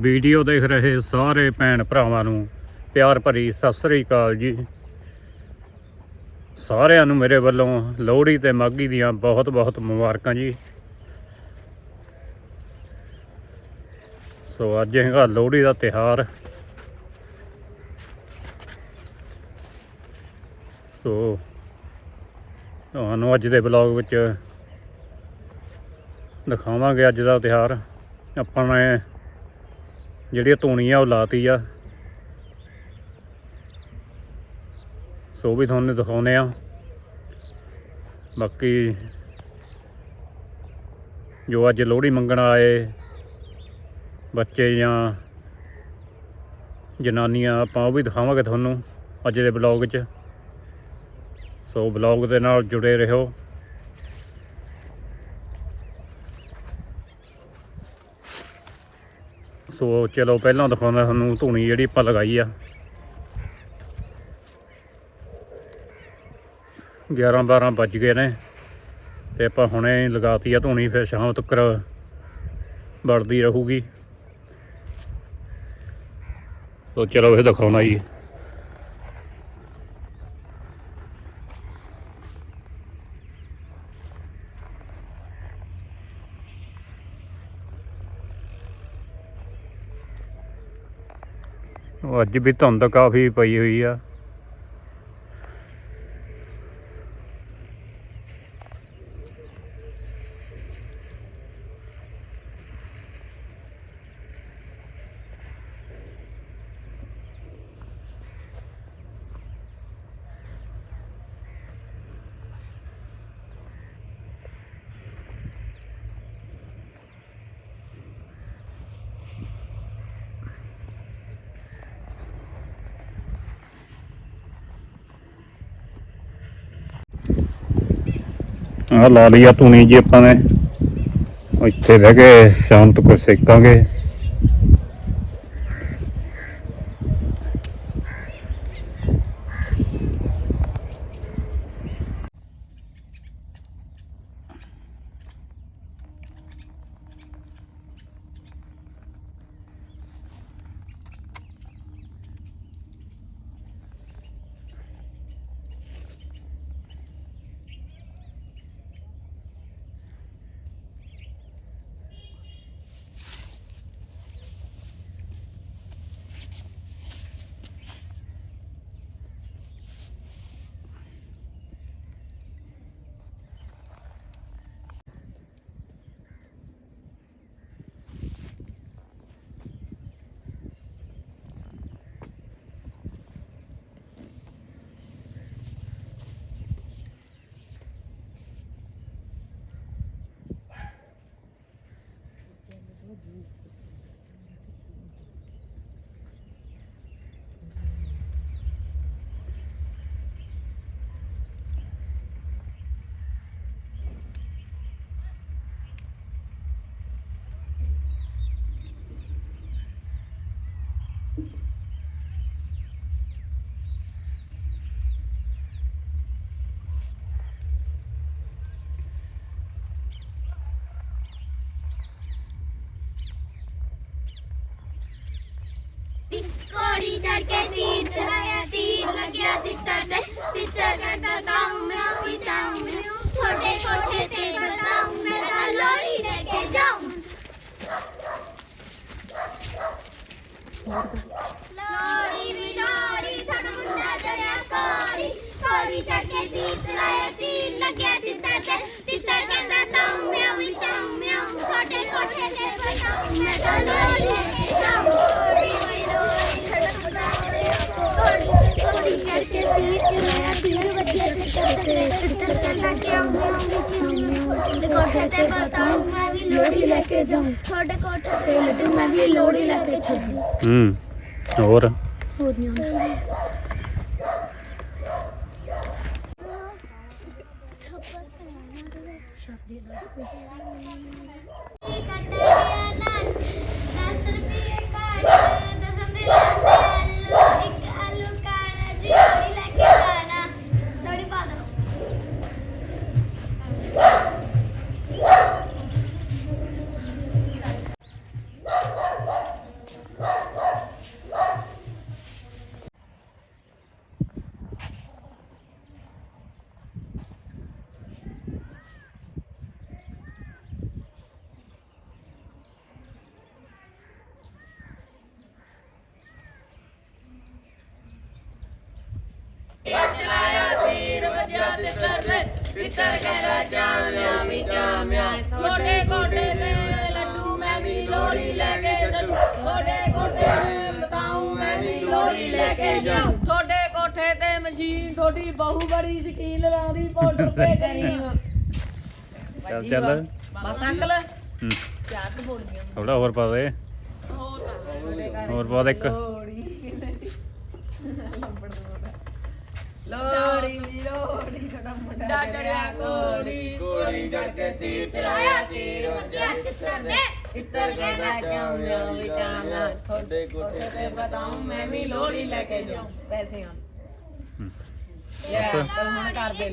Video ਦੇਖ ਰਹੇ ਸਾਰੇ ਭੈਣ ਭਰਾਵਾਂ ਨੂੰ ਪਿਆਰ ਭਰੀ ਸਤਿ ਸ੍ਰੀ ਅਕਾਲ ਜੀ। ਸਾਰਿਆਂ ਨੂੰ ਮੇਰੇ ਵੱਲੋਂ ਲੋਹੜੀ ਤੇ ਮਾਘੀ ਦੀਆਂ ਬਹੁਤ ਬਹੁਤ ਮੁਬਾਰਕਾਂ ਜੀ। ਸੋ ਅੱਜ ਹੈਗਾ ਲੋਹੜੀ ਦਾ ਤਿਹਾਰ ਸੋ ਤੁਹਾਨੂੰ ਅੱਜ ਦੇ ਬਲੌਗ ਵਿੱਚ ਦਿਖਾਵਾਂਗੇ ਅੱਜ ਦਾ ਤਿਹਾਰ ਆਪਾਂ ਨੇ ਜਿਹੜੀਆਂ ਆ, ਉਹ ਲਾਤੀ ਆ। ਸੋ ਵੀ ਤੁਹਾਨੂੰ ਦਿਖਾਉਨੇ ਆ। ਬਾਕੀ ਜੋ ਅੱਜ ਲੋਹੜੀ ਮੰਗਣ ਆਏ, ਬੱਚੇ ਜਾਂ ਜਨਾਨੀਆਂ, ਆਪਾਂ ਉਹ ਵੀ ਦਿਖਾਵਾਂਗੇ ਤੁਹਾਨੂੰ ਅੱਜ ਦੇ ਬਲੌਗ 'ਚ। ਸੋ ਬਲੌਗ ਦੇ ਨਾਲ ਜੁੜੇ ਰਹੋ। ਸੋ ਚਲੋ ਪਹਿਲਾਂ ਦਿਖਾਉਂਦਾ ਤੁਹਾਨੂੰ ਧੂਣੀ ਜਿਹੜੀ ਆਪਾਂ ਲਗਾਈ ਆ। 11 12 ਵੱਜ ਗਏ ਨੇ ਤੇ ਆਪਾਂ ਹੁਣੇ ਲਗਾਤੀ ਆ ਧੂਣੀ, ਫਿਰ ਸ਼ਾਮ ਤੱਕ ਵੜਦੀ ਰਹੂਗੀ। ਸੋ ਚਲੋ ਇਹ ਦਿਖਾਉਣਾ ਜੀ। ਅੱਜ ਵੀ ਧੁੰਦ ਕਾਫੀ ਪਈ ਹੋਈ ਆ। ਆ ਲਾ ਲਈ ਆ ਧੂਣੀ ਜੀ ਆਪਾਂ ਨੇ। ਇੱਥੇ ਬਹਿ ਕੇ ਸ਼ਾਮ ਤੱਕ ਸੇਕਾਂਗੇ। ਕੋੜੀ ਚੜ ਕੇ ਤੀਰ ਚਲਾਇਆ ਤੀਰ ਲੱਗਿਆ ਤਿੱਤਰ ਤੇ, ਤਿੱਤਰ ਕਹਿੰਦਾ ਤਾਉ ਮੈਂ ਵੀ ਤਾਉ ਮੈਂ ਛੋਟੇ ਕੋਠੇ ਤੇ ਬਤਾਉ ਮੈਂ ਤਾਂ ਲੋੜੀ ਲੈ ਕੇ ਜਾਉਂ। ਤੁਹਾਡੇ ਕੋਠੇ ਤੇ ਬਤਾਉ ਮੈਂ ਵੀ ਲੋੜੀ ਲੈ ਕੇ ਜਾਉਂ ਤੁਹਾਡੇ ਕੋਠੇ ਤੇ ਲੱਡੂ ਮੈਂ ਵੀ ਲੋੜੀ ਲੈ ਕੇ ਚੱਲੂ ਹੂੰ, ਹੋਰ? ਹੋਰ ਨਹੀਂ ਹੁੰਦਾ ਸ਼ਬਦ ਦੇ ਲੋੜੀ ਤਿੱਤਰ ਕਹਿੰਦਾ ਚਾਮਿਆਂ ਵੀ ਚਾਮਿਆਂ ਗੋਡੇ ਗੋਡੇ ਤੇ ਲੱਡੂ ਮੈਂ ਵੀ ਲੋੜੀ ਲੈ ਕੇ ਚੱਲੂ। ਗੋਡੇ ਗੋਡੇ ਤੇ ਬਤਾਉ ਮੈਂ ਵੀ ਲੋੜੀ ਲੈ ਕੇ ਜਾਉ ਤੁਹਾਡੇ ਕੋਠੇ ਤੇ ਮਸ਼ੀਨ ਤੁਹਾਡੀ ਬਹੂ ਬੜੀ ਸ਼ਕੀਨ ਲਾਉਂਦੀ ਪਾਊਡਰ ਤੇ ਕਰੀ ਚੱਲ ਚੱਲ ਬਸ ਅੰਕਲ ਹੂੰ ਚਾਰ ਤੋਂ ਬੋਲੀਆਂ ਥੋੜਾ ਹੋਰ ਪਾ ਦੇ। ਹੋਰ ਪਾ ਦੇ ਇੱਕ। ਲੋੜੀ ਲੋੜੀ ਤੁਹਾਡਾ ਮੁੰਡਾ ਡਾਡੜਿਆ ਕੋੜੀ ਕੋੜੀ ਤੀਰ ਚਲਾਇਆ ਤੀਰ ਵੱਜਿਆ ਕਿੱਤਰ ਦੇ ਕਿੱਤਰ ਕਹਿੰਦਾ ਕਿਉਂ ਚਾਹਾਂ ਤੁਹਾਡੇ ਕੋਠੇ ਤੇ ਬਤਾਉ ਮੈਂ ਵੀ ਲੋੜੀ ਲੈ ਕੇ ਜਾਉਂ। ਪੈਸੇ ਆ। ਲੈ ਪਰ ਹੁਣ ਕਰ ਦੇ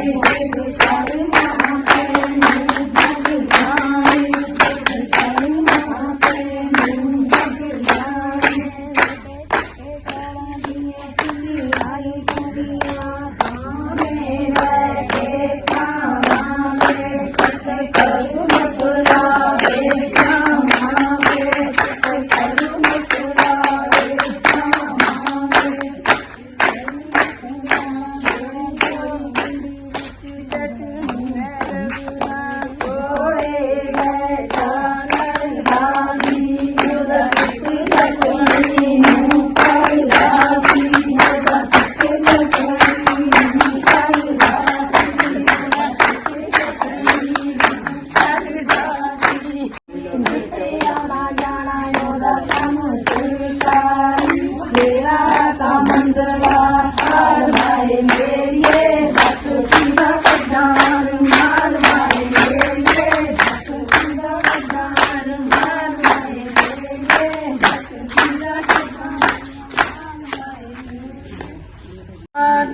Thank you.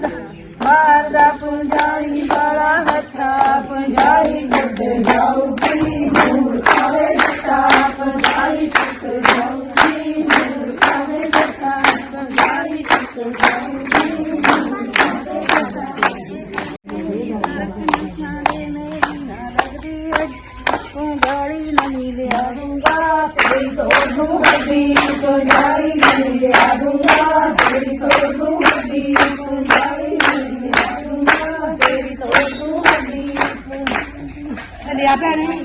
ganda. ਪੁੰਜਾਰੀ ਨਹੀਂ ਲਿਆ ਦੂੰਗਾ, ਤੇਰੀ ਤੋੜ ਨੂੰ ਹੱਡੀ। ਪੁੰਜਾਰੀ ਨਹੀਂ ਲਿਆ ਦੂੰਗਾ, ਤੇਰੀ ਤੋੜ ਨੂੰ ਹੱਡੀ। ਪੁੰਜਾਰੀ ਨਹੀਂ ਲਿਆ ਦੂੰਗਾ, ਤੇਰੀ ਤੋੜ ਨੂੰ ਹੱਡੀ। ਲਿਆ ਭੈਣੇ।